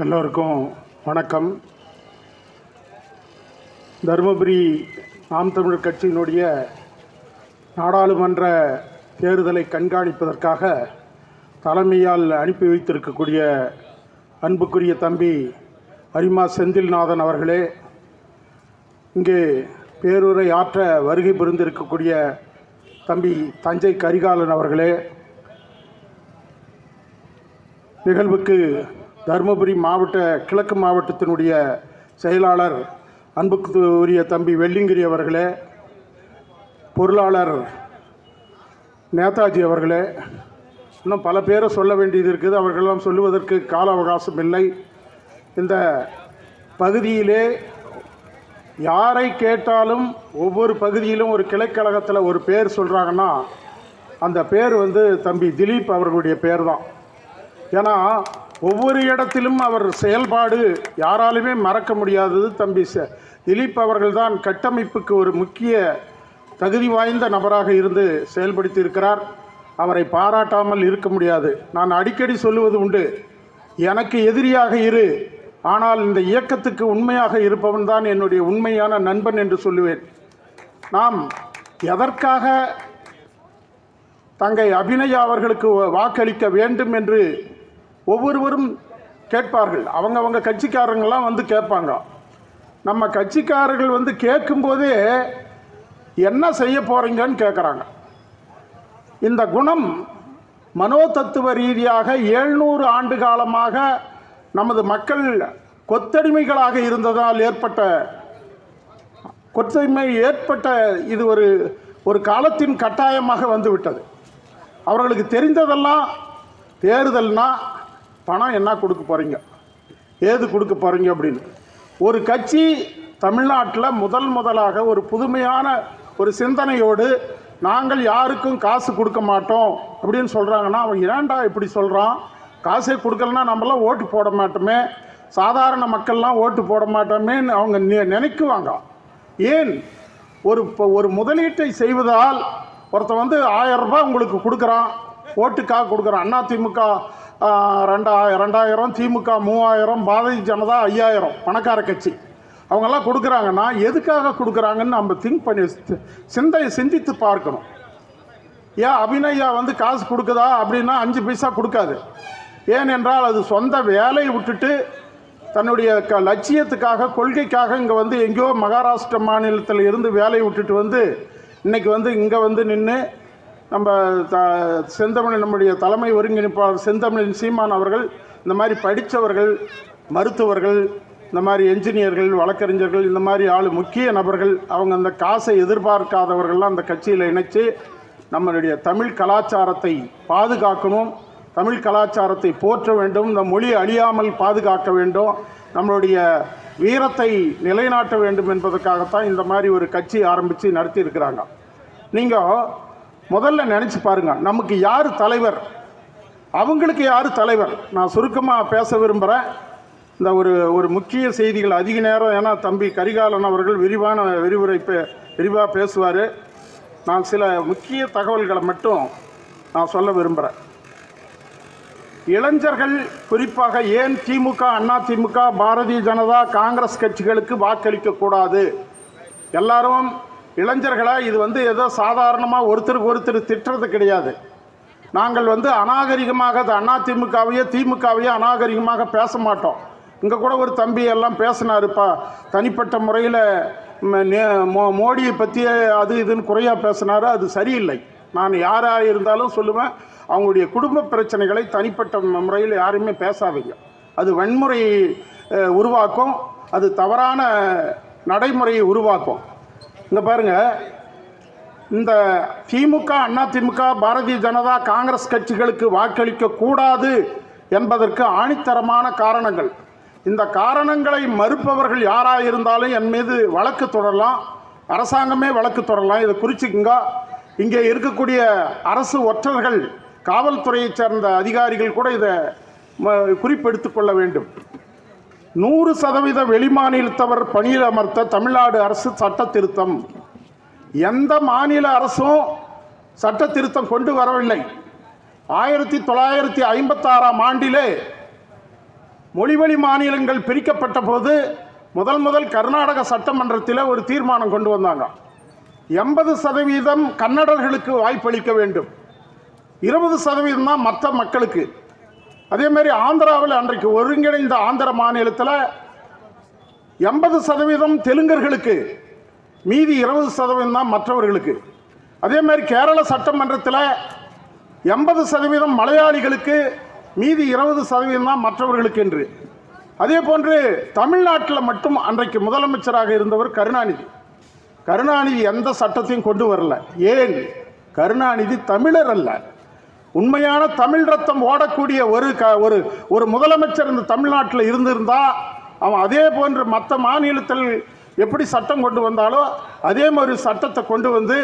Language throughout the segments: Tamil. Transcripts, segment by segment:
எல்லோருக்கும் வணக்கம். தருமபுரி நாம் தமிழர் கட்சியினுடைய நாடாளுமன்ற தேர்தலை கண்காணிப்பதற்காக தலைமையால் அனுப்பி வைத்திருக்கக்கூடிய அன்புக்குரிய தம்பி அரிமா செந்தில்நாதன் அவர்களே இங்கே பேருரை ஆற்ற வருகை புரிந்திருக்கக்கூடிய தம்பி தஞ்சை கரிகாலன் அவர்களே நிகழ்வுக்கு தருமபுரி மாவட்ட கிழக்கு மாவட்டத்தினுடைய செயலாளர் அன்புக்கு உரிய தம்பி வெள்ளிங்கிரி அவர்களே பொருளாளர் நேதாஜி அவர்களே இன்னும் பல பேரை சொல்ல வேண்டியது இருக்குது. அவர்களெல்லாம் சொல்லுவதற்கு கால அவகாசம் இல்லை. இந்த பகுதியிலே யாரை கேட்டாலும் ஒவ்வொரு பகுதியிலும் ஒரு கிளைக்கழகத்தில் ஒரு பேர் சொல்கிறாங்கன்னா அந்த பேர் வந்து தம்பி திலீப் அவர்களுடைய பேர் தான் ஏன்னா ஒவ்வொரு இடத்திலும் அவர் செயல்பாடு யாராலுமே மறக்க முடியாதது தம்பி ச திலீப் அவர்கள்தான் கட்டமைப்புக்கு ஒரு முக்கிய தகுதி வாய்ந்த நபராக இருந்து செயல்படுத்தியிருக்கிறார். அவரை பாராட்டாமல் இருக்க முடியாது. நான் அடிக்கடி சொல்லுவது உண்டு. எனக்கு எதிரியாக இரு. ஆனால் இந்த இயக்கத்துக்கு உண்மையாக இருப்பவன் தான் என்னுடைய உண்மையான நண்பன் என்று சொல்லுவேன். நாம் எதற்காக தங்கை அபிநயா அவர்களுக்கு வாக்களிக்க வேண்டும் என்று ஒவ்வொருவரும் கேட்பார்கள். அவங்க அவங்க கட்சிக்காரங்கெல்லாம் வந்து கேட்பாங்க. நம்ம கட்சிக்காரர்கள் வந்து கேட்கும்போதே என்ன செய்ய போகிறீங்கன்னு கேட்குறாங்க. இந்த குணம் மனோதத்துவ ரீதியாக ஏழ்நூறு ஆண்டு காலமாக நமது மக்கள் கொத்தடிமைகளாக இருந்ததால் ஏற்பட்ட கொத்தடிமை ஏற்பட்ட இது ஒரு ஒரு காலத்தின் கட்டாயமாக வந்துவிட்டது. அவர்களுக்கு தெரிந்ததெல்லாம் தேர்தல்னால் பணம் என்ன கொடுக்க போகிறீங்க ஏது கொடுக்க போகிறீங்க அப்படின்னு. ஒரு கட்சி தமிழ்நாட்டில் முதல் முதலாக ஒரு புதுமையான ஒரு சிந்தனையோடு நாங்கள் யாருக்கும் காசு கொடுக்க மாட்டோம் அப்படின்னு சொல்கிறாங்கன்னா அவன் ஏன்டா இப்படி சொல்கிறான் காசே கொடுக்கலன்னா நம்மளாம் ஓட்டு போட மாட்டோமே. சாதாரண மக்கள்லாம் ஓட்டு போட மாட்டோமேன்னு அவங்க நினைக்குவாங்க. ஏன்? ஒரு இப்போ ஒரு முதலீட்டை செய்வதால் ஒருத்தன் வந்து ஆயிரம் ரூபாய் உங்களுக்கு கொடுக்குறான் ஓட்டுக்காக கொடுக்குறான். அண்ணா திமுக ரெண்டா ரெண்டாயிரம் திமுக மூவாயிரம் பாரதிய ஜனதா ஐயாயிரம் பணக்கார கட்சி. அவங்கெல்லாம் கொடுக்குறாங்கன்னா எதுக்காக கொடுக்குறாங்கன்னு நம்ம திங்க் பண்ணி சிந்தையை சிந்தை சிந்தித்து பார்க்கணும். ஏன் அபிநயா வந்து காசு கொடுக்குதா அப்படின்னா அஞ்சு பைசா கொடுக்காது. ஏனென்றால் அது சொந்த வேலையை விட்டுட்டு தன்னுடைய க லட்சியத்துக்காக கொள்கைக்காக இங்கே வந்து எங்கேயோ மகாராஷ்டிர மாநிலத்தில் இருந்து வேலையை விட்டுட்டு வந்து இன்றைக்கி வந்து இங்கே வந்து நின்று நம்ம த செந்தமிழ் நம்முடைய தலைமை ஒருங்கிணைப்பாளர் செந்தமிழின் சீமான் அவர்கள் இந்த மாதிரி படித்தவர்கள் மருத்துவர்கள் இந்த மாதிரி என்ஜினியர்கள் வழக்கறிஞர்கள் இந்த மாதிரி ஆள் முக்கிய நபர்கள் அவங்க அந்த காசை எதிர்பார்க்காதவர்கள்லாம் அந்த கட்சியில் இணைச்சு நம்மளுடைய தமிழ் கலாச்சாரத்தை பாதுகாக்கணும் தமிழ் கலாச்சாரத்தை போற்ற வேண்டும் இந்த மொழி அழியாமல் பாதுகாக்க வேண்டும் நம்மளுடைய வீரத்தை நிலைநாட்ட வேண்டும் என்பதற்காகத்தான் இந்த மாதிரி ஒரு கட்சி ஆரம்பித்து நடத்தியிருக்கிறாங்க. நீங்கள் முதல்ல நினச்சி பாருங்கள் நமக்கு யார் தலைவர்? அவங்களுக்கு யார் தலைவர்? நான் சுருக்கமாக பேச விரும்புகிறேன் இந்த ஒரு ஒரு முக்கிய செய்திகள் அதிக நேரம் ஏன்னா தம்பி கரிகாலன் அவர்கள் விரிவான விரிவுரை பே- விரிவாக பேசுவார். நான் சில முக்கிய தகவல்களை மட்டும் நான் சொல்ல விரும்புகிறேன் இளைஞர்கள் குறிப்பாக ஏன் திமுக அண்ணா திமுக பாரதிய ஜனதா காங்கிரஸ் கட்சிகளுக்கு வாக்களிக்க கூடாது? எல்லாரும் இளைஞர்களாக இது வந்து ஏதோ சாதாரணமாக ஒருத்தருக்கு ஒருத்தர் திட்டுறது கிடையாது. நாங்கள் வந்து அநாகரிகமாக அது அண்ணா திமுகவையோ திமுகவையோ அநாகரிகமாக பேச மாட்டோம். இங்கே கூட ஒரு தம்பி எல்லாம் பேசினாருப்பா. தனிப்பட்ட முறையில் மோடியை பற்றி அது இதுன்னு குறையாக பேசினாரு. அது சரியில்லை. நான் யாராக இருந்தாலும் சொல்லுவேன். அவங்களுடைய குடும்ப பிரச்சனைகளை தனிப்பட்ட முறையில் யாருமே பேசாதீங்க. அது வன்முறை உருவாக்கும். அது தவறான நடைமுறையை உருவாக்கும். இந்த பாருங்க. இந்த திமுக அண்ணா திமுக பாரதிய ஜனதா காங்கிரஸ் கட்சிகளுக்கு வாக்களிக்க கூடாது என்பதற்கு ஆணித்தரமான காரணங்கள். இந்த காரணங்களை மறுப்பவர்கள் யாராக இருந்தாலும் என் மீது வழக்கு தொடரலாம். அரசாங்கமே வழக்கு தொடரலாம். இதை குறிச்சிக்குங்க. இங்கே இருக்கக்கூடிய அரசு ஒற்றர்கள் காவல்துறையைச் சேர்ந்த அதிகாரிகள் கூட இதை ம- குறிப்பெடுத்துக் கொள்ள வேண்டும். நூறு சதவீத வெளிமாநிலத்தவர் பணியில் அமர்த்த தமிழ்நாடு அரசு சட்ட திருத்தம் எந்த மாநில அரசும் சட்ட திருத்தம் கொண்டு வரவில்லை. ஆயிரத்தி தொள்ளாயிரத்தி ஐம்பத்தாறாம் ஆண்டிலே மொழிவழி மாநிலங்கள் பிரிக்கப்பட்ட போது முதல் முதல் கர்நாடக சட்டமன்றத்தில் ஒரு தீர்மானம் கொண்டு வந்தாங்க. எண்பது சதவீதம் கன்னடர்களுக்கு வாய்ப்பளிக்க வேண்டும். இருபது சதவீதம் தான் மற்ற மக்களுக்கு. அதே மாதிரி ஆந்திராவில் அன்றைக்கு ஒருங்கிணைந்த ஆந்திர மாநிலத்தில் எண்பது சதவீதம் தெலுங்கர்களுக்கு மீதி இருபது சதவீதம் தான் மற்றவர்களுக்கு. அதே மாதிரி கேரள சட்டமன்றத்தில் எண்பது சதவீதம் மலையாளிகளுக்கு மீதி இருபது சதவீதம் தான் மற்றவர்களுக்கு என்று. அதே போன்று தமிழ்நாட்டில் மட்டும் அன்றைக்கு முதலமைச்சராக இருந்தவர் கருணாநிதி. கருணாநிதி எந்த சட்டத்தையும் கொண்டு வரல. ஏன்? கருணாநிதி தமிழர் அல்ல. உண்மையான தமிழ் ரத்தம் ஓடக்கூடிய ஒரு க ஒரு ஒரு முதலமைச்சர் இந்த தமிழ்நாட்டில் இருந்திருந்தா அவன் அதே போன்று மற்ற மாநிலத்தில் எப்படி சட்டம் கொண்டு வந்தாலோ அதே மாதிரி சட்டத்தை கொண்டு வந்து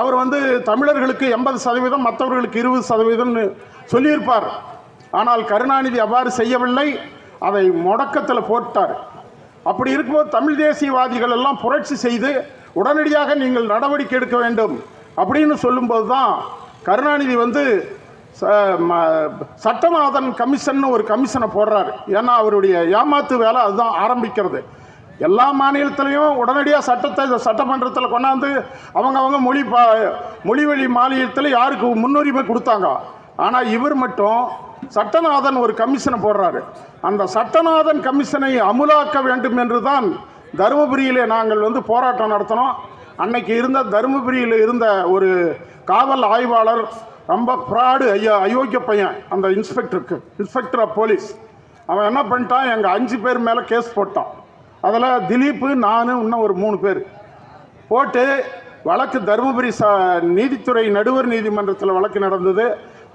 அவர் வந்து தமிழர்களுக்கு எண்பது சதவீதம் மற்றவர்களுக்கு இருபது சதவீதம்னு சொல்லியிருப்பார். ஆனால் கருணாநிதி அவ்வாறு செய்யவில்லை அதை முடக்கத்தில் போட்டார். அப்படி இருக்கும்போது தமிழ் தேசியவாதிகள் எல்லாம் புரட்சி செய்து உடனடியாக நீங்கள் நடவடிக்கை எடுக்க வேண்டும் அப்படின்னு சொல்லும்போது தான் கருணாநிதி வந்து சட்டநாதன் கமிஷன் ஒரு கமிஷனை போடுறாரு. ஏன்னா அவருடைய ஏமாத்து வேலை அதுதான் ஆரம்பிக்கிறது. எல்லா மாநிலத்திலையும் உடனடியாக சட்டத்தை சட்டமன்றத்தில் கொண்டாந்து அவங்க அவங்க மொழி பா மொழிவழி மாநிலத்தில் யாருக்கு முன்னுரிமை கொடுத்தாங்க? ஆனால் இவர் மட்டும் சட்டநாதன் ஒரு கமிஷனை போடுறாரு. அந்த சட்டநாதன் கமிஷனை அமுலாக்க வேண்டும் என்று தான் தருமபுரியிலே நாங்கள் வந்து போராட்டம் நடத்தினோம். அன்னைக்கு இருந்த தருமபுரியில் இருந்த ஒரு காவல் ஆய்வாளர் ரொம்ப ஃப்ராடு ஐயா அயோக்கிய பையன் அந்த இன்ஸ்பெக்டருக்கு இன்ஸ்பெக்டர் ஆஃப் போலீஸ் அவன் என்ன பண்ணிட்டான்? எங்கள் அஞ்சு பேர் மேலே கேஸ் போட்டான். அதில் திலீப்பு நான் இன்னும் ஒரு மூணு பேர். போட்டு வழக்கு தருமபுரி ச நீதித்துறை நடுவர் நீதிமன்றத்தில் வழக்கு நடந்தது.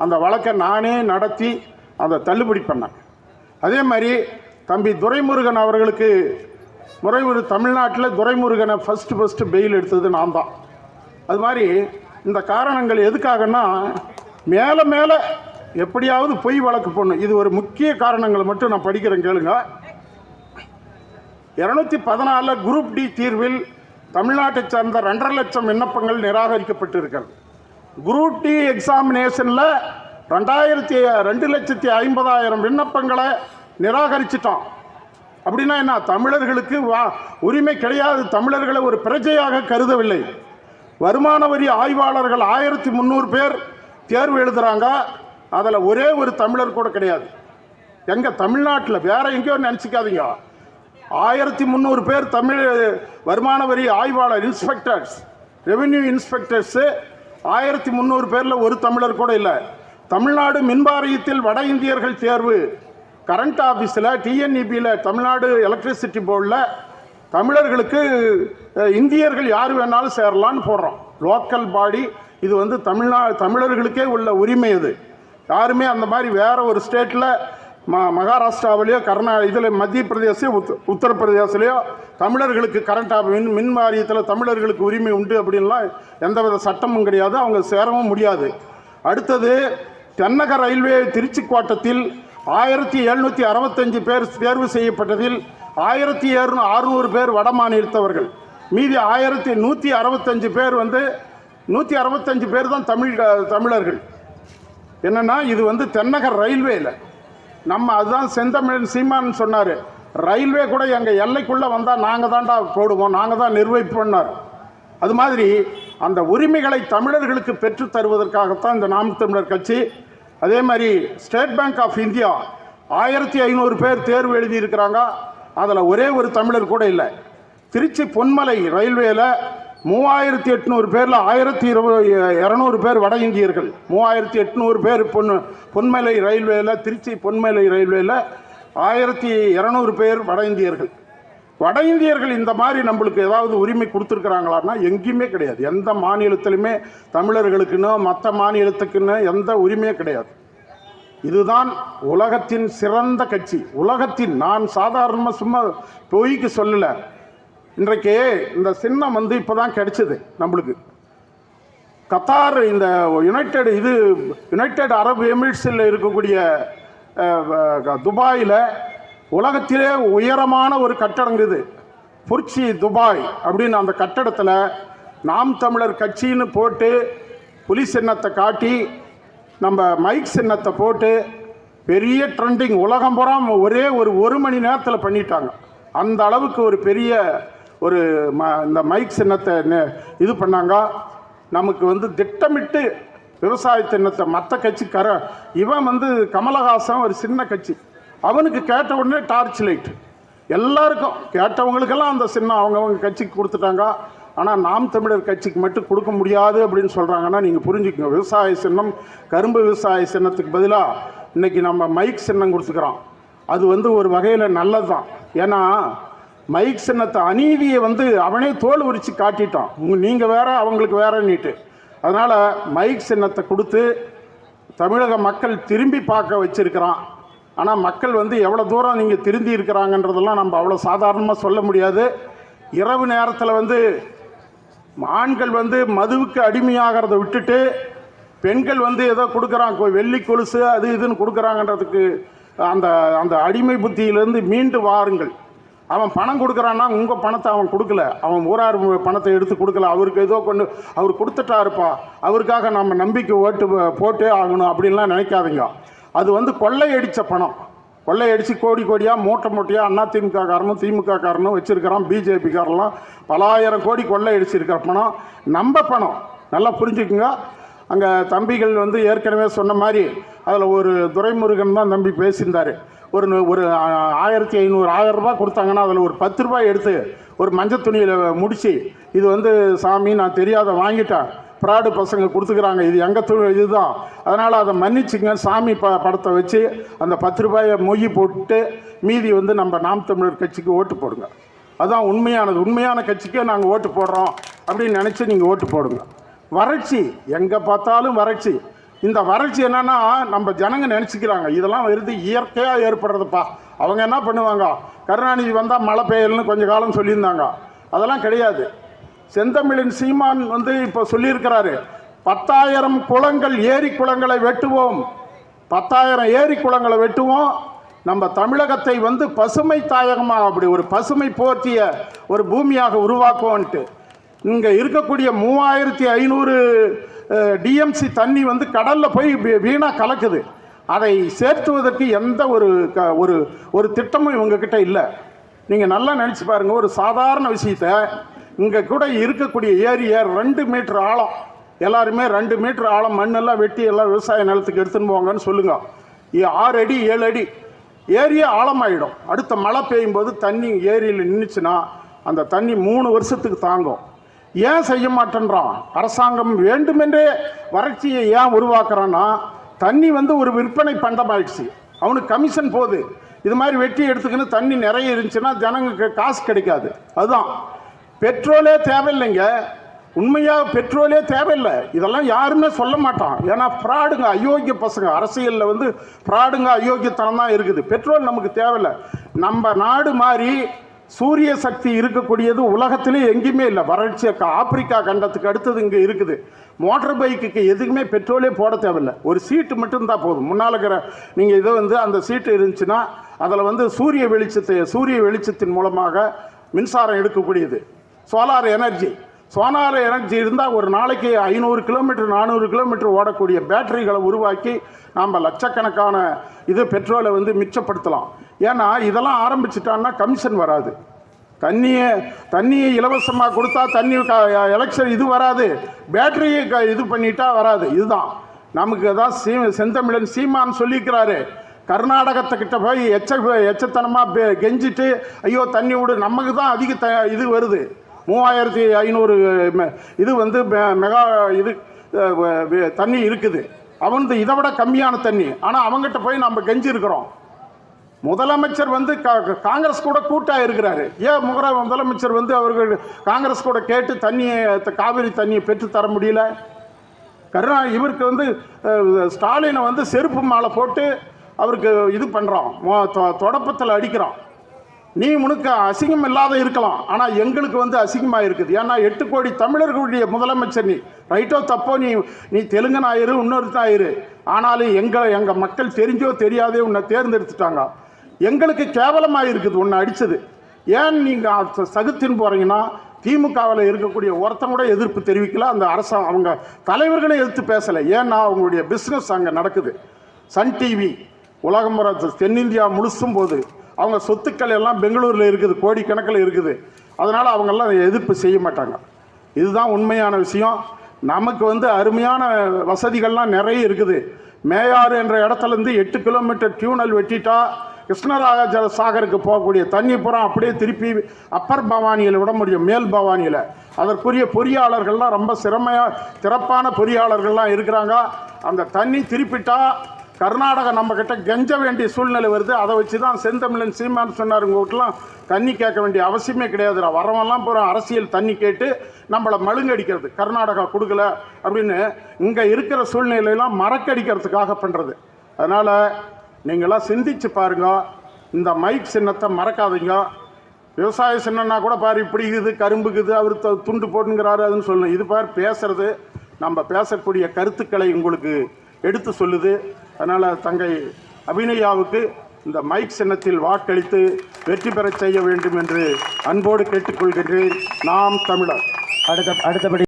அந்த வழக்கை நானே நடத்தி அதை தள்ளுபடி பண்ணேன். அதே மாதிரி தம்பி துரைமுருகன் அவர்களுக்கு முறைவு தமிழ்நாட்டில் துரைமுருகனை ஃபஸ்ட்டு ஃபஸ்ட்டு பெயில் எடுத்தது நான் தான் அது மாதிரி இந்த காரணங்கள் எதுக்காகன்னா மேலே மேலே எப்படியாவது பொய் வழக்கு போடணும். இது ஒரு முக்கிய காரணங்களை மட்டும் நான் படிக்கிறேன் கேளுங்க. இரநூத்தி பதினாலில் குரூப் டி தீர்வில் தமிழ்நாட்டை சேர்ந்த ரெண்டரை லட்சம் விண்ணப்பங்கள் நிராகரிக்கப்பட்டிருக்கிறது குரூப் டி எக்ஸாமினேஷனில் ரெண்டாயிரத்தி ரெண்டு லட்சத்தி ஐம்பதாயிரம் விண்ணப்பங்களை நிராகரிச்சிட்டோம். அப்படின்னா என்ன? தமிழர்களுக்கு வா உரிமை கிடையாது. தமிழர்களை ஒரு பிரஜையாக கருதவில்லை. வருமான வரி ஆய்வாளர்கள் ஆயிரத்தி முந்நூறு பேர் தேர்வு எழுதுகிறாங்க அதில் ஒரே ஒரு தமிழர் கூட கிடையாது. எங்கள் தமிழ்நாட்டில் வேற எங்கேயோ நினச்சிக்காதீங்க. ஆயிரத்தி முந்நூறு பேர் தமிழ் வருமான வரி ஆய்வாளர் இன்ஸ்பெக்டர்ஸ் ரெவென்யூ இன்ஸ்பெக்டர்ஸு ஆயிரத்தி முந்நூறு பேரில் ஒரு தமிழர் கூட இல்லை. தமிழ்நாடு மின்வாரியத்தில் வட இந்தியர்கள் தேர்வு. கரண்ட் ஆஃபீஸில் டிஎன்இபியில் தமிழ்நாடு எலக்ட்ரிசிட்டி போர்டில் தமிழர்களுக்கு இந்தியர்கள் யார் வேணாலும் சேரலான்னு போடுறோம். லோக்கல் பாடி இது வந்து தமிழ்நா தமிழர்களுக்கே உள்ள உரிமை இது. யாருமே அந்த மாதிரி வேறு ஒரு ஸ்டேட்டில் ம மகாராஷ்டிராவிலையோ கர்நா இதில் மத்திய பிரதேச உத் உத்தரப்பிரதேசிலையோ தமிழர்களுக்கு கரண்டாக மின் மின் வாரியத்தில் தமிழர்களுக்கு உரிமை உண்டு அப்படின்லாம் எந்தவித சட்டமும் கிடையாது. அவங்க சேரவும் முடியாது. அடுத்தது தென்னக ரயில்வே திருச்சி கோட்டத்தில் ஆயிரத்தி எழுநூற்றி அறுபத்தஞ்சு பேர் தேர்வு செய்யப்பட்டதில் ஆயிரத்தி ஏழு அறுநூறு பேர் வட மாநிலத்தவர்கள். மீதி ஆயிரத்தி நூற்றி அறுபத்தஞ்சு பேர் வந்து நூற்றி அறுபத்தஞ்சு பேர் தான் தமிழ் தமிழர்கள். என்னென்னா இது வந்து தென்னகர் ரயில்வேயில் நம்ம அதுதான் செந்தமிழன் சீமான் சொன்னார். ரயில்வே கூட எங்கள் எல்லைக்குள்ளே வந்தால் நாங்கள் தான்டா போடுவோம் நாங்கள் தான் நிர்வகிப்போம்னார். அது மாதிரி அந்த உரிமைகளை தமிழர்களுக்கு பெற்று தருவதற்காகத்தான் இந்த நாம் தமிழர் கட்சி அதே மாதிரி ஸ்டேட் பேங்க் ஆஃப் இந்தியா ஆயிரத்தி ஐநூறு பேர் தேர்வு எழுதியிருக்கிறாங்க. அதில் ஒரே ஒரு தமிழர் கூட இல்லை. திருச்சி பொன்மலை ரயில்வேல மூவாயிரத்தி எட்நூறு பேரில் ஆயிரத்தி இருபது இரநூறு பேர் வட இந்தியர்கள். மூவாயிரத்தி எட்நூறு பேர் பொன் பொன்மலை ரயில்வேல திருச்சி பொன்மலை ரயில்வேல ஆயிரத்தி இரநூறு பேர் வட இந்தியர்கள். வட இந்தியர்கள் இந்த மாதிரி நம்மளுக்கு ஏதாவது உரிமை கொடுத்துருக்குறாங்களான்னா எங்கேயுமே கிடையாது. எந்த மாநிலத்திலுமே தமிழர்களுக்குன்னு மற்ற மாநிலத்துக்குன்னு எந்த உரிமையும் கிடையாது. இதுதான் உலகத்தின் சிறந்த கட்சி. உலகத்தின் நான் சாதாரணமாக சும்மா பொய்க்கு சொல்லலை. இன்றைக்கு இந்த சின்னம் வந்து இப்போ தான் கிடச்சிது நம்மளுக்கு. கத்தார் இந்த யுனைடெட் இது யுனைடெட் அரபு எமிரேட்ஸில் இருக்கக்கூடிய துபாயில் உலகத்திலே உயரமான ஒரு கட்டடம் இது. புர்ச்சி துபாய் அப்படின்னு அந்த கட்டடத்தில் நாம் தமிழர் கட்சின்னு போட்டு புலி சின்னத்தை காட்டி நம்ம மைக் சின்னத்தை போட்டு பெரிய ட்ரெண்டிங் உலகம் பூரா ஒரே ஒரு ஒரு மணி நேரத்தில் பண்ணிட்டாங்க. அந்த அளவுக்கு ஒரு பெரிய ஒரு ம இந்த மைக் சின்னத்தை நெ- இது பண்ணாங்க. நமக்கு வந்து திட்டமிட்டு விவசாய சின்னத்தை மற்ற கட்சிக்கார இவன் வந்து கமலஹாசன் ஒரு சின்ன கட்சி. அவனுக்கு கேட்ட உடனே டார்ச் லைட் எல்லாருக்கும் கேட்டவங்களுக்கெல்லாம் அந்த சின்னம் அவங்கவுங்க கட்சிக்கு கொடுத்துட்டாங்க. ஆனால் நாம் தமிழர் கட்சிக்கு மட்டும் கொடுக்க முடியாது அப்படின்னு சொல்கிறாங்கன்னா நீங்கள் புரிஞ்சுக்கங்க. விவசாய சின்னம் கரும்பு விவசாய சின்னத்துக்கு பதிலாக இன்றைக்கி நம்ம மைக் சின்னம் கொடுத்துக்கிறோம் அது வந்து ஒரு வகையில் நல்லது தான் ஏன்னா மைக் சின்னத்தை அநீதியை வந்து அவனே தோல் உரித்து காட்டிட்டான். உங்கள் நீங்கள் வேற அவங்களுக்கு வேறன்னிட்டு. அதனால் மைக் சின்னத்தை கொடுத்து தமிழக மக்கள் திரும்பி பார்க்க வச்சுருக்கிறான். ஆனால் மக்கள் வந்து எவ்வளோ தூரம் நீங்கள் திருந்தி இருக்கிறாங்கன்றதெல்லாம் நம்ம அவ்வளோ சாதாரணமாக சொல்ல முடியாது. இரவு நேரத்தில் வந்து ஆண்கள் வந்து மதுவுக்கு அடிமையாகிறத விட்டுட்டு பெண்கள் வந்து ஏதோ கொடுக்குறாங்க வெள்ளி கொலுசு அது இதுன்னு கொடுக்குறாங்கன்றதுக்கு அந்த அந்த அடிமை புத்தியிலேருந்து மீண்டு வாருங்கள். அவன் பணம் கொடுக்குறான்னா உங்கள் பணத்தை அவன் கொடுக்கல. அவன் ஊரார் பணத்தை எடுத்து கொடுக்கல. அவருக்கு ஏதோ கொண்டு அவர் கொடுத்துட்டாருப்பா. அவருக்காக நம்ம நம்பிக்கை ஓட்டு போட்டே ஆகணும் அப்படின்லாம் நினைக்காதீங்க. அது வந்து கொள்ளையடித்த பணம். கொள்ளையடிச்சு கோடி கோடியாக மூட்டை மூட்டையாக அண்ணா திமுக காரனும் திமுக காரனும் வச்சுருக்கிறான் பிஜேபி காரெல்லாம் பலாயிரம் கோடி கொள்ளையடிச்சிருக்கிற பணம். நம்ம பணம். நல்லா புரிஞ்சுக்குங்க. அங்கே தம்பிகள் வந்து ஏற்கனவே சொன்ன மாதிரி அதில் ஒரு துரைமுருகன் தான் தம்பி பேசியிருந்தார். ஒரு நூ- ஒரு ஆயிரத்தி ஐநூறு ஆயிரம் ரூபாய் கொடுத்தாங்கன்னா அதில் ஒரு பத்து ரூபாய் எடுத்து ஒரு மஞ்சள் துணியில் முடித்து இது வந்து சாமி நான் தெரியாத வாங்கிட்டேன். ஃப்ராடு பசங்க கொடுத்துக்கிறாங்க. இது எங்கள் இதுதான். அதனால் அதை மன்னிச்சுங்க. சாமி ப படத்தை வச்சு அந்த பத்து ரூபாயை மொய் போட்டு மீதி வந்து நம்ம நாம் தமிழர் கட்சிக்கு ஓட்டு போடுங்க. அதுதான் உண்மையானது. உண்மையான கட்சிக்கே நாங்கள் ஓட்டு போடுறோம் அப்படின்னு நினச்சி நீங்கள் ஓட்டு போடுங்க. வறட்சி. எங்கே பார்த்தாலும் வறட்சி. இந்த வறட்சி என்னன்னா நம்ம ஜனங்க நினச்சிக்கிறாங்க. இதெல்லாம் வருது இயற்கையாக ஏற்படுறதுப்பா. அவங்க என்ன பண்ணுவாங்க? கருணாநிதி வந்தால் மழை பெய்யலன்னு கொஞ்சம் காலம் சொல்லியிருந்தாங்க. அதெல்லாம் கிடையாது. செந்தமிழின் சீமான் வந்து இப்போ சொல்லியிருக்கிறாரு பத்தாயிரம் குளங்கள் ஏரி குளங்களை வெட்டுவோம். பத்தாயிரம் ஏரி குளங்களை வெட்டுவோம். நம்ம தமிழகத்தை வந்து பசுமை தாயகமாக அப்படி ஒரு பசுமை போற்றிய ஒரு பூமியாக உருவாக்குவோன்ட்டு. இங்கே இருக்கக்கூடிய மூவாயிரத்தி ஐநூறு டிஎம்சி தண்ணி வந்து கடலில் போய் வீ- கலக்குது. அதை சேர்த்துவதற்கு எந்த ஒரு க ஒரு ஒரு திட்டமும் இவங்கக்கிட்ட இல்லை. நீங்கள் நல்லா நினச்சி பாருங்கள் ஒரு சாதாரண விஷயத்தை இங்கே கூட இருக்கக்கூடிய ஏரியை ரெண்டு மீட்டர் ஆழம். எல்லாருமே ரெண்டு மீட்டர் ஆழம் மண்ணெல்லாம் வெட்டி எல்லாம் விவசாய நிலத்துக்கு எடுத்துன்னு போங்கன்னு சொல்லுங்க. ஆறு அடி ஏழு அடி. ஏரியே ஆழமாயிடும். அடுத்த மழை பெய்யும் போது தண்ணி ஏரியில் நின்றுச்சுன்னா அந்த தண்ணி மூணு வருஷத்துக்கு தாங்கும். ஏன் செய்ய மாட்டேன்றான்? அரசாங்கம் வேண்டுமென்றே வறட்சியை ஏன் உருவாக்குறான்னா தண்ணி வந்து ஒரு விற்பனை பண்டமாயிடுச்சு. அவனுக்கு கமிஷன் போகுது. இது மாதிரி வெட்டி எடுத்துக்கின்னு தண்ணி நிறைய இருந்துச்சுன்னா ஜனங்களுக்கு காசு கிடைக்காது. அதுதான். பெட்ரோலே தேவையில்லைங்க. உண்மையாக பெட்ரோலே தேவையில்லை. இதெல்லாம் யாருமே சொல்ல மாட்டான். ஏன்னா ஃப்ராடுங்க அயோக்கிய பசங்க. அரசியலில் வந்து ஃப்ராடுங்க அயோக்கியத்தனம் தான் இருக்குது. பெட்ரோல் நமக்கு தேவையில்லை. நம்ம நாடு மாதிரி சூரிய சக்தி இருக்கக்கூடியது உலகத்திலே எங்கேயுமே இல்லை. வறட்சி க- ஆப்பிரிக்கா கண்டத்துக்கு அடுத்தது இங்கே இருக்குது. மோட்டர் பைக்குக்கு எதுக்குமே பெட்ரோலே போட தேவையில்லை. ஒரு சீட்டு மட்டும்தான் போதும். முன்னால் இருக்கிற நீங்கள் இதை வந்து அந்த சீட்டு இருந்துச்சுன்னா அதில் வந்து சூரிய வெளிச்சத்தை சூரிய வெளிச்சத்தின் மூலமாக மின்சாரம் எடுக்கக்கூடியது. Solar energy. சோலார் எனர்ஜி இருந்தால் ஒரு நாளைக்கு ஐநூறு கிலோமீட்டர் நானூறு கிலோமீட்டர் ஓடக்கூடிய பேட்டரிகளை உருவாக்கி நாம் லட்சக்கணக்கான இது பெட்ரோலை வந்து மிச்சப்படுத்தலாம். ஏன்னா இதெல்லாம் ஆரம்பிச்சிட்டான்னா கமிஷன் வராது. தண்ணியை தண்ணியை இலவசமாக கொடுத்தா தண்ணி எலெக்ஷன் இது வராது. பேட்டரியை க- இது பண்ணிட்டா வராது. இதுதான். நமக்கு தான் சீ செந்தமிழன் சீமான் சொல்லியிருக்கிறாரு கர்நாடகத்துக்கிட்ட போய் எச்ச எச்சத்தனமாக கெஞ்சிட்டு ஐயோ தண்ணி விடு. நமக்கு தான் அதிக த இது வருது. மூவாயிரத்தி ஐநூறு மெ- இது வந்து மெ- மெகா இது தண்ணி இருக்குது. அவனது இதை விட கம்மியான தண்ணி. ஆனால் அவங்ககிட்ட போய் நம்ம கெஞ்சி இருக்கிறோம். முதலமைச்சர் வந்து காங்கிரஸ் கூட கூட்டாக இருக்கிறாரு. ஏன் முகர முதலமைச்சர் வந்து அவர்கள் காங்கிரஸ் கூட கேட்டு தண்ணியை த- காவிரி தண்ணியை பெற்று தர முடியல? கருணா இவருக்கு வந்து ஸ்டாலினை வந்து செருப்பு மாலை போட்டு அவருக்கு இது பண்ணுறோம் தொடப்பத்தில் அடிக்கிறோம். நீ உனக்கு அசிங்கம் இல்லாத இருக்கலாம். ஆனால் எங்களுக்கு வந்து அசிங்கமாக இருக்குது. ஏன்னா எட்டு கோடி தமிழர்களுடைய முதலமைச்சர் நீ. ரைட்டோ தப்போ நீ நீ தெலுங்கன் ஆயிரு இன்னொருத்தன் ஆயிரு ஆனாலும் எங்கள் எங்கள் மக்கள் தெரிஞ்சோ தெரியாதே உன்னை தேர்ந்தெடுத்துட்டாங்க. எங்களுக்கு கேவலமாக இருக்குது உன்னை அடித்தது ஏன் நீங்கள் சகுத்தின்னு போகிறீங்கன்னா திமுகவில் இருக்கக்கூடிய ஒருத்தன் கூட எதிர்ப்பு தெரிவிக்கல அந்த அரசு அவங்க தலைவர்களே எதிர்த்து பேசலை. ஏன்னா அவங்களுடைய பிஸ்னஸ் அங்கே நடக்குது. சன் டிவி உலகம் தென்னிந்தியா முழுசும் போது அவங்க சொத்துக்கள் எல்லாம் பெங்களூரில் இருக்குது கோடிக்கணக்கில் இருக்குது. அதனால் அவங்கெல்லாம் அதை எதிர்ப்பு செய்ய மாட்டாங்க. இதுதான் உண்மையான விஷயம். நமக்கு வந்து அருமையான வசதிகள்லாம் நிறைய இருக்குது. மேயாறு என்ற இடத்துலேருந்து எட்டு கிலோமீட்டர் டியூனல் வெட்டிட்டா கிருஷ்ணராஜ சாகருக்கு போகக்கூடிய தண்ணி புறம் அப்படியே திருப்பி அப்பர் பவானியில் விட முடியும் மேல் பவானியில். அதற்குரிய பொறியாளர்கள்லாம் ரொம்ப சிறமையாக சிறப்பான பொறியாளர்கள்லாம் இருக்கிறாங்க. அந்த தண்ணி திருப்பிட்டா கர்நாடகா நம்ம கிட்ட கெஞ்ச வேண்டிய சூழ்நிலை வருது. அதை வச்சு தான் செந்தமிழன் சீமான் சொன்னார். உங்கள்கிட்டலாம் தண்ணி கேட்க வேண்டிய அவசியமே கிடையாதுடா. வரவெல்லாம் பூரா அரசியல் தண்ணி கேட்டு நம்மளை மழுங்கடிக்கிறது. கர்நாடகா கொடுக்கல அப்படின்னு இங்கே இருக்கிற சூழ்நிலையெல்லாம் மறக்கடிக்கிறதுக்காக பண்ணுறது அதனால் நீங்களாம் சிந்திச்சு பாருங்க. இந்த மைக் சின்னத்தை மறக்காதீங்க. விவசாய சின்னம்னா கூட பாரு இப்படி இருக்குது கரும்புக்குது அவர் துண்டு போட்டுங்கிறாரு அதுன்னு சொல்லணும். இது பாரு பேசுறது. நம்ம பேசக்கூடிய கருத்துக்களை உங்களுக்கு எடுத்து சொல்லுது. அதனால் தங்கை அபிநயாவுக்கு இந்த மைக் சின்னத்தில் வாக்களித்து வெற்றி பெறச் செய்ய வேண்டும் என்று அன்போடு கேட்டுக்கொள்கின்றேன். நாம் தமிழர். அடுத்த அடுத்தபடி